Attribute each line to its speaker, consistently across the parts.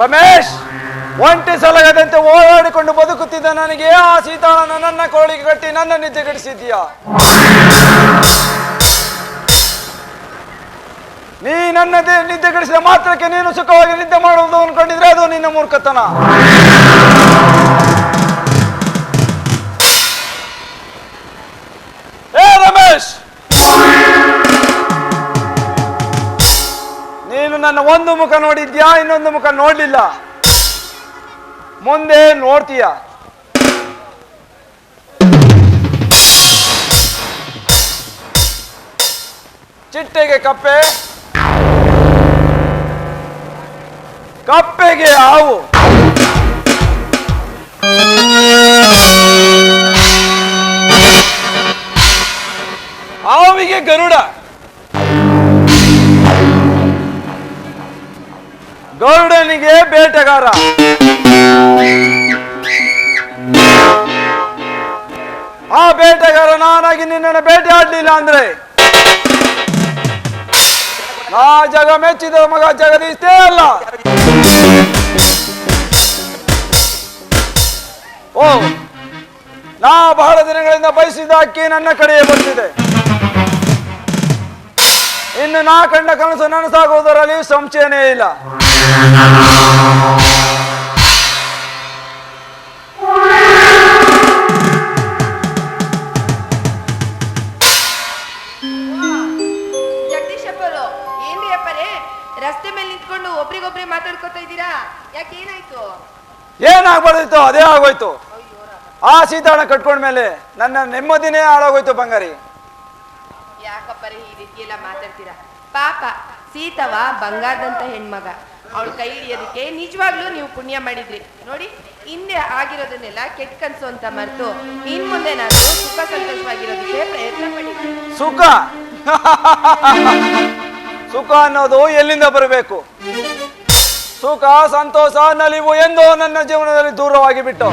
Speaker 1: ರಮೇಶ್, ಒಂಟಿ ಸಲಗದಂತೆ ಓಡಾಡಿಕೊಂಡು ಬದುಕುತ್ತಿದ್ದ ನನಗೆ, ಆ ಸೀತಾಳನ ನನ್ನ ಕೋಳಿಗೆ ಕಟ್ಟಿ ನನ್ನ ನಿದ್ದೆ ಗಡಿಸಿದ್ದೀಯಾ ನೀ ನನ್ನ ನಿದ್ದೆ ಗಡಿಸಿದ ಮಾತ್ರಕ್ಕೆ ನೀನು ಸುಖವಾಗಿ ನಿದ್ದೆ ಮಾಡುವುದು ಅನ್ಕೊಂಡಿದ್ರೆ ಅದು ನಿನ್ನ ಮೂರ್ಖತನ. ನನ್ನ ಒಂದು ಮುಖ ನೋಡಿದ್ಯಾ, ಇನ್ನೊಂದು ಮುಖ ನೋಡ್ಲಿಲ್ಲ. ಮುಂದೆ ನೋಡ್ತೀಯ? ಚಿಟ್ಟೆಗೆ ಕಪ್ಪೆ, ಕಪ್ಪೆಗೆ ಹಾವು. ಹಾವಿಗೆ ಗರುಡ. ಗರುಡನಿಗೆ ಬೇಟೆಗಾರ. ಆ ಬೇಟೆಗಾರ ನಾನಾಗಿ ನಿನ್ನನ್ನು ಬೇಟೆ ಆಡ್ಲಿಲ್ಲ ಅಂದ್ರೆ? ನಾ ಜಗ ಮೆಚ್ಚಿದ ಮಗ ಜಗದೀಷ್ಟೇ ಅಲ್ಲ. ಓ, ನಾ ಬಹಳ ದಿನಗಳಿಂದ ಬಯಸಿದ ಅಕ್ಕಿ ನನ್ನ ಕಡೆಯೇ ಬರ್ತಿದೆ ಇನ್ನು ನಾ ಕಂಡ ಕನಸು ನನಸಾಗುವುದರಲ್ಲಿ ಸಂಶಯನೇ ಇಲ್ಲ.
Speaker 2: ಜಗದೀಶಪ್ಪರು ಏನ್ರಿ ಅಪ್ಪರೇ? ರಸ್ತೆ ಮೇಲೆ ನಿಂತ್ಕೊಂಡು ಒಬ್ರಿಗೊಬ್ರೆ ಮಾತಾಡ್ಕೊತಾ ಇದ್ದೀರಾ? ಯಾಕೆ ಏನಾಯ್ತು?
Speaker 1: ಏನಾಗ್ಬಾರ್ದಿತ್ತು? ಅದೇ ಆಗೋಯ್ತು. ಆ ಸೀತಾಳ ಕಟ್ಕೊಂಡ್ಮೇಲೆ ನನ್ನ ನೆಮ್ಮದಿನೇ ಹಾಳಾಗೋಯ್ತು ಬಂಗಾರಿ.
Speaker 2: ಯಾಕಪ್ಪರೇ ಈ ರೀತಿ ಎಲ್ಲ ಮಾತಾಡ್ತೀರಾ? ಪಾಪ ಸೀತವ ಬಂಗಾರದಂತ ಹೆಣ್ಮಗ. ಅವಳ ಕೈ ಹಿಡಿಯೋದಕ್ಕೆ ನಿಜವಾಗ್ಲೂ ನೀವು ಪುಣ್ಯ ಮಾಡಿದ್ರಿ. ನೋಡಿ, ಹಿಂದೆ ಆಗಿರೋದನ್ನೆಲ್ಲ ಕೆಟ್ಟ ಕನಸು ಅಂತ ಮರೆತು, ಇನ್ ಮುಂದೆ ನಾನು ಸುಖ ಸಂತೋಷವಾಗಿರೋದಕ್ಕೆ ಪ್ರಯತ್ನ ಪಡಿದ್ರಿ
Speaker 1: ಸುಖ? ಸುಖ ಅನ್ನೋದು ಎಲ್ಲಿಂದ ಬರಬೇಕು? ಸುಖ, ಸಂತೋಷ, ನಲಿವು ಎಂದೋ ನನ್ನ ಜೀವನದಲ್ಲಿ ದೂರವಾಗಿ ಬಿಟ್ಟು.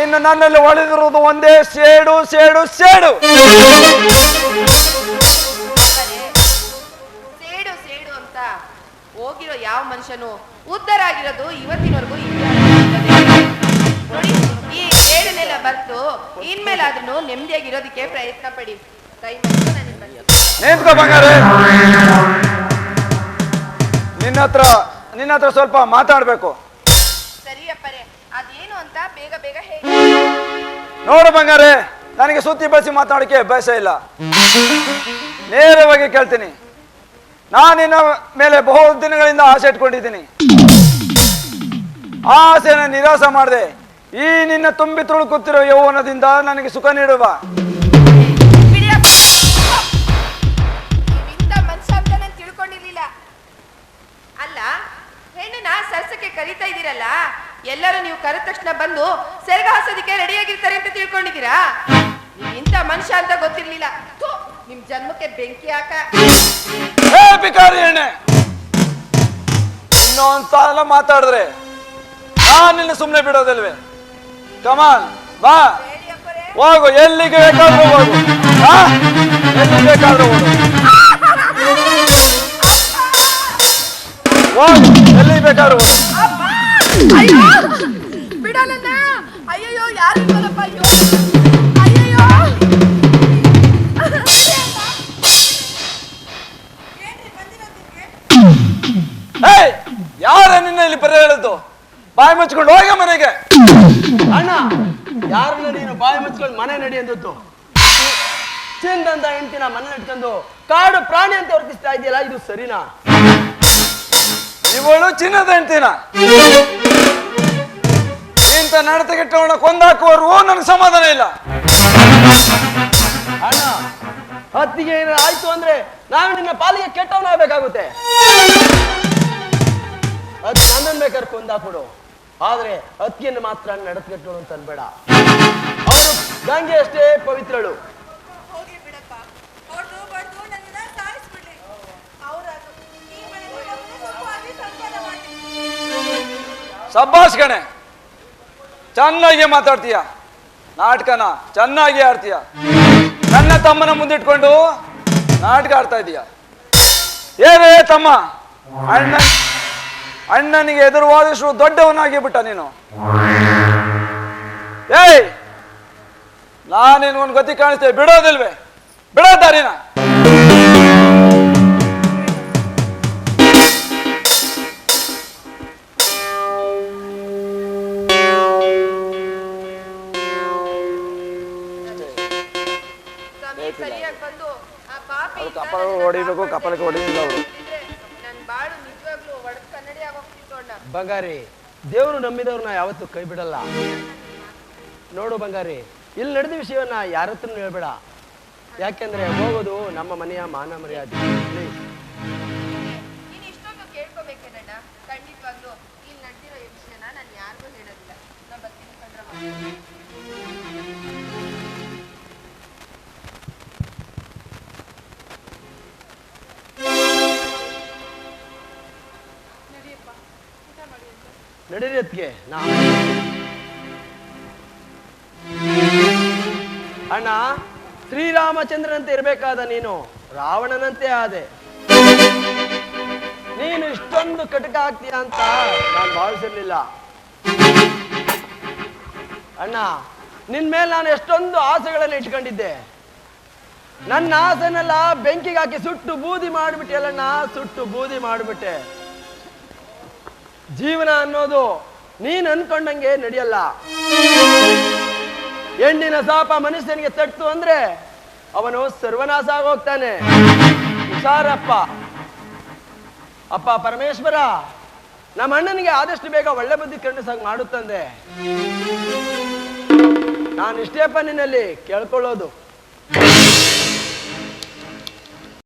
Speaker 1: ಇನ್ನು ನನ್ನಲ್ಲಿ ಒಳೆದಿರುವುದು ಒಂದೇ, ಸೇಡು ಸೇಡು ಸೇಡು.
Speaker 2: ಯಾವ ಮನುಷ್ಯನು ಉದ್ದರಾಗಿರೋದು ಆಗಿರೋದು ಇವತ್ತಿನವರೆಗೂ ಇಲ್ಲ. ನೋಡಿ ಈ ಬಂತು. ಬರ್ತು ಇನ್ಮೇಲಾದ್ರೂ ನೆಮ್ಮದಿಯಾಗಿರೋದಕ್ಕೆ ಪ್ರಯತ್ನ ಪಡಿ. ಕೈ
Speaker 1: ನಿನ್ನ ಹತ್ರ ನಿನ್ನ ಹತ್ರ ಸ್ವಲ್ಪ ಮಾತಾಡ್ಬೇಕು.
Speaker 2: ಸರಿ ಅಪ್ಪರೇ ಅದೇನು ಅಂತ ಬೇಗ ಬೇಗ ಹೇಳಿ.
Speaker 1: ನೋಡು ಬಂಗಾರೆ ನನಗೆ ಸುತ್ತಿ ಬಸಿ ಮಾತಾಡೋಕೆ ಬಯಸ ಇಲ್ಲ. ನೇರವಾಗಿ ಕೇಳ್ತೀನಿ. ನಿನ್ನ ಮೇಲೆ ಬಹು ದಿನಗಳಿಂದ ಆಸೆ ಇಟ್ಕೊಂಡಿದ್ದೀನಿ. ಆ ಆಸೆನ ನಿರಾಸ ಮಾಡಿದೆ. ಈ ನಿನ್ನ ತುಂಬಿ ತುಳುಕುತ್ತಿರೋ ಯೌವನದಿಂದ ನನಗೆ ಸುಖ ನೀಡುವ.
Speaker 2: ಅಲ್ಲ ಸರ್ಸಕ್ಕೆ ಕರಿತಾ ಇದ್ದೀರಲ್ಲ? ಎಲ್ಲರೂ ನೀವು ಕರೆದ ತಕ್ಷಣ ಬಂದು ಸೆರಗ ಹಾಸೋದಕ್ಕೆ ರೆಡಿ ಆಗಿರ್ತಾರೆ ಅಂತ ತಿಳ್ಕೊಂಡಿದ್ದೀರಾ? ಇಂಥ ಮನುಷ್ಯ ಅಂತ ಗೊತ್ತಿರ್ಲಿಲ್ಲ ನಿಮ್ ಜನ್ಮಕ್ಕೆ ಬೆಂಕಿ ಹಾಕ.
Speaker 1: ಹೇ ಭಿಕಾರಿ ಎಣ್ಣೆ ಇನ್ನೊಂದ್ ಸಲ ಮಾತಾಡಿದ್ರೆ ನಾನು ನಿನ್ನ ಸುಮ್ಮನೆ ಬಿಡೋದಿಲ್ವೇ? ಕಮಾನ್ ಬಾ. ಹೋಗು ಎಲ್ಲಿಗೆ ಬೇಕಾದ್ರೂ ಹೋಗು? ಎಲ್ಲಿಗೆ ಬೇಕಾದ್ರೂ ಹೋಗು. ಹೋಗು ಎಲ್ಲಿಗೆ ಬೇಕಾದ್ರೂ ಹೋಗು.
Speaker 2: ಅಯ್ಯೋ ಬಿಡಲ್ಲ ಅಯ್ಯಯ್ಯೋ ಯಾರು
Speaker 1: ಇಲ್ಲಿ ಬರ ಹೇಳಿದ್ದು ಬಾಯಿ ಮುಚ್ಕೊಂಡು ಹೋಗ ಮನೆಗೆ.
Speaker 3: ಅಣ್ಣ ಯಾರನ್ನ ನೀನು ಬಾಯಿ ಮುಚ್ಕೊಂಡು ಮನೆ ನಡಿ ಅಂದದ್ದು? ಚಿಂದಂತ ಹೆಂಡತಿನ ಮನೆ ನಡ್ಕೊಂಡು ಕಾಡು ಪ್ರಾಣಿ ಅಂತ ವರ್ತಿಸ್ತಾ ಇದೆಯಲ್ಲ ಇದು ಸರಿನಾ?
Speaker 1: ಇವಳು ಚಿನ್ನದ ಹೆಂಡ್ತಿನ. ಇಂಥ ನಡತೆಗೆಟ್ಟವನ ಕೊಂದಾಕುವವರೆಗೂ ನನಗೆ ಸಮಾಧಾನ ಇಲ್ಲ.
Speaker 3: ಅಣ್ಣ ಹತ್ತಿಗೆ ಏನಾರ ಆಯ್ತು ಅಂದ್ರೆ ನಾನು ನಿನ್ನ ಪಾಲಿಗೆ ಕೆಟ್ಟವನಾಗಬೇಕಾಗುತ್ತೆ. ಅದ್ ನನ್ನನ್ ಬೇಕಾದ್ರೆ ಕೊಂದಾಕ್ಬಿಡು ಆದ್ರೆ ಅತ್ತಿಯನ್ನು ಮಾತ್ರ ನಡತ್ಗೆಟ್ಟೋಳು ಅಂತ ಅನ್ಬೇಡ. ಅವಳು ಗಂಗೆ ಅಷ್ಟೇ ಪವಿತ್ರಳು.
Speaker 1: ಸಬ್ಬಾಸ್ ಕಣೆ ಚೆನ್ನಾಗಿ ಮಾತಾಡ್ತೀಯ. ನಾಟಕನ ಚೆನ್ನಾಗಿ ಆಡ್ತೀಯ. ನನ್ನ ತಮ್ಮನ ಮುಂದಿಟ್ಕೊಂಡು ನಾಟಕ ಆಡ್ತಾ ಇದೀಯ. ಏನೇ ತಮ್ಮ. ಅಣ್ಣ ಅಣ್ಣನಿಗೆ ಎದುರುವಾದಷ್ಟು ದೊಡ್ಡವನಾಗಿ ಬಿಟ್ಟ ನೀನು. ಏಯ್! ನಾನೇನು ಒಂದು ಗತಿ ಕಾಣಿಸ್ತೇವೆ ಬಿಡೋದಿಲ್ವೇ? ಬಿಡೋ ದಾರಿನ? ಹೊಡಿಬೇಕು ಕಪಾಲಕ್ಕೆ ಹೊಡಿಲಿಲ್ಲ ಅವರು
Speaker 3: ಬಂಗಾರಿ ದೇವರು ನಂಬಿದವ್ರನ್ನ ಯಾವತ್ತೂ ಕೈ ಬಿಡಲ್ಲ ನೋಡು ಬಂಗಾರಿ ಇಲ್ಲಿ ನಡೆದ ವಿಷಯವನ್ನ ಯಾರತ್ರ ಹೇಳ್ಬೇಡ. ಯಾಕೆಂದ್ರೆ ಹೋಗೋದು ನಮ್ಮ ಮನೆಯ ಮಾನ ಮರ್ಯಾದೆ
Speaker 2: ಕೇಳ್ಕೊಬೇಕೇನಣ್ಣ ಖಂಡಿತವಾಗ್ಲೂ ಇಲ್ಲಿ ನಡೆದಿರೋ ವಿಷಯನ ನಾನು ಯಾರಿಗೂ ಹೇಳೋದಿಲ್ಲ.
Speaker 3: ನಡೀರಿ ಅತ್ಗೆ ನಾ ಅಣ್ಣ, ಶ್ರೀರಾಮಚಂದ್ರನಂತೆ ಇರಬೇಕಾದ ನೀನು, ರಾವಣನಂತೆ ಆದೆ. ನೀನು ಇಷ್ಟೊಂದು ಕಟಕ ಆಗ್ತೀಯ ಅಂತ ನಾನು ಭಾವಿಸಿರ್ಲಿಲ್ಲ. ಅಣ್ಣ, ನಿನ್ ಮೇಲೆ ನಾನು ಎಷ್ಟೊಂದು ಆಸೆಗಳನ್ನು ಇಟ್ಕೊಂಡಿದ್ದೆ. ನನ್ನ ಆಸೆನೆಲ್ಲ ಬೆಂಕಿಗೆ ಹಾಕಿ ಸುಟ್ಟು ಬೂದಿ ಮಾಡಿಬಿಟ್ಟೆಲ್ಲಣ್ಣ ಸುಟ್ಟು ಬೂದಿ ಮಾಡಿಬಿಟ್ಟೆ. ಜೀವನ ಅನ್ನೋದು ನೀನ್ ಅನ್ಕೊಂಡಂಗೆ ನಡೆಯಲ್ಲ. ಹೆಣ್ಣಿನ ಸಾಪ ಮನುಷ್ಯನಿಗೆ ತಟ್ಟು ಅಂದ್ರೆ ಅವನು ಸರ್ವನಾಶ ಆಗೋಗ್ತಾನೆ. ಹುಷಾರಪ್ಪ. ಅಪ್ಪ ಪರಮೇಶ್ವರ, ನಮ್ಮ ಅಣ್ಣನಿಗೆ ಆದಷ್ಟು ಬೇಗ ಒಳ್ಳೆ ಬುದ್ಧಿ ಕಂಡಿಸಾಗಿ ಮಾಡುತ್ತಂದೆ ನಾನು ಇಷ್ಟೇ ನಿನ್ನಲ್ಲಿ ಕೇಳ್ಕೊಳ್ಳೋದು.